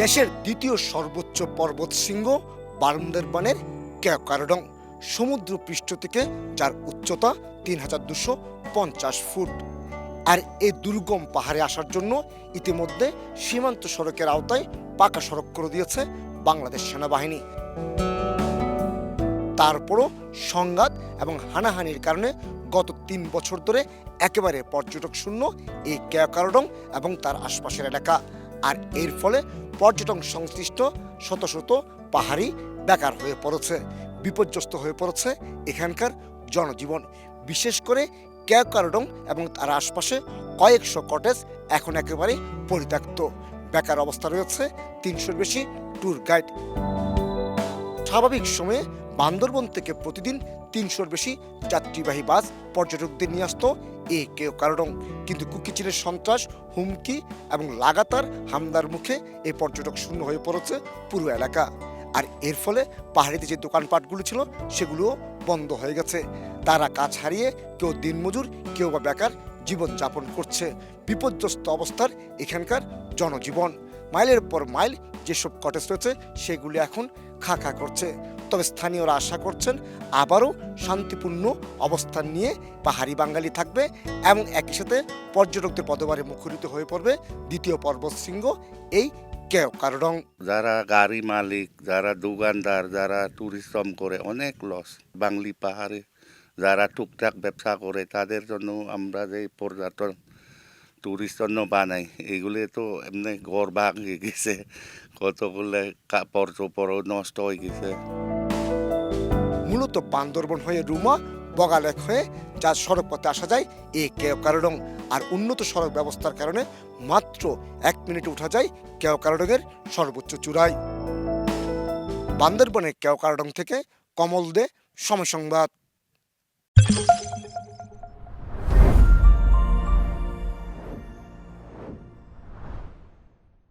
দেশের দ্বিতীয় সর্বোচ্চ পর্বত শৃঙ্গ বান্দরবানের কেওকারডং সমুদ্র পৃষ্ঠ থেকে যার উচ্চতা তিন হাজার দুশো পঞ্চাশ ফুট। আর এই দুর্গম পাহাড়ে আসার জন্য ইতিমধ্যে সীমান্ত সড়কের আওতায় পাকা সড়ক করে দিয়েছে বাংলাদেশ সেনাবাহিনী। তারপরও সংঘাত এবং হানাহানির কারণে গত তিন বছর ধরে একেবারে পর্যটক শূন্য এই কেয়াকারডং এবং তার আশপাশের এলাকা। আর এর ফলে পর্যটন সংশ্লিষ্ট শত শত পাহাড়ি বেকার হয়ে পড়েছে, বিপর্যস্ত হয়ে পড়েছে এখানকার জনজীবন। বিশেষ করে কেয়াকারডং এবং তার আশপাশে কয়েকশো কটেজ এখন একেবারে পরিত্যক্ত। বেকার অবস্থা রয়েছে, তিনশোর বেশি ট্যুর গাইড। স্বাভাবিক সময়ে বান্দরবন থেকে প্রতিদিন তিনশোর বেশি যাত্রীবাহী বাস পর্যটকদের নিয়ে আসতো। এ কেউ কারণ কিন্তু কুকিচিনের সন্ত্রাস, হুমকি এবং লাগাতার হামদার মুখে এই পর্যটক শূন্য হয়ে পড়েছে পুরো এলাকা। আর এর ফলে পাহাড়িতে যে দোকানপাটগুলো ছিল, সেগুলোও বন্ধ হয়ে গেছে। তারা কাজ হারিয়ে কেউ দিনমজুর, কেউ বা বেকার জীবনযাপন করছে। বিপর্যস্ত অবস্থার এখানকার জনজীবন। মাইলের পর মাইল যেসব কটেজ রয়েছে, সেগুলি এখন খা খা করছে। তবে স্থানীয়রা আশা করছেন আবারও শান্তিপূর্ণ অবস্থান নিয়ে পাহাড়ি বাঙালি থাকবে এবং একই সাথে পর্যটকদের পদবারে মুখরিত হয়ে পড়বে দ্বিতীয় পর্বত শৃঙ্গ এই কারডং যারা গাড়ি মালিক, যারা দোকানদার, যারা ট্যুরিজম করে, অনেক লস বাংলি পাহাড়ে যারা টুকটাক ব্যবসা করে, তাদের জন্য আমরা যে পর্যটন ট্যুরিস্ট জন্য বানাই এগুলি তো এমনি ঘর ভাঙে গেছে। কতগুলো কাপড় চোপড়ও নষ্ট হয়ে গেছে। মূলত বান্দরবন হয়ে রুমা, বগালেক হয়ে যা সড়ক পথে আসা যায় এই কেও কারডং আর উন্নত সড়ক ব্যবস্থার কারণে মাত্র এক মিনিটে উঠা যায় কেও কারডংয়ের সর্বোচ্চ চূড়ায়। বান্দরবনের কেও কারডং থেকে কমল দে, সময় সংবাদ।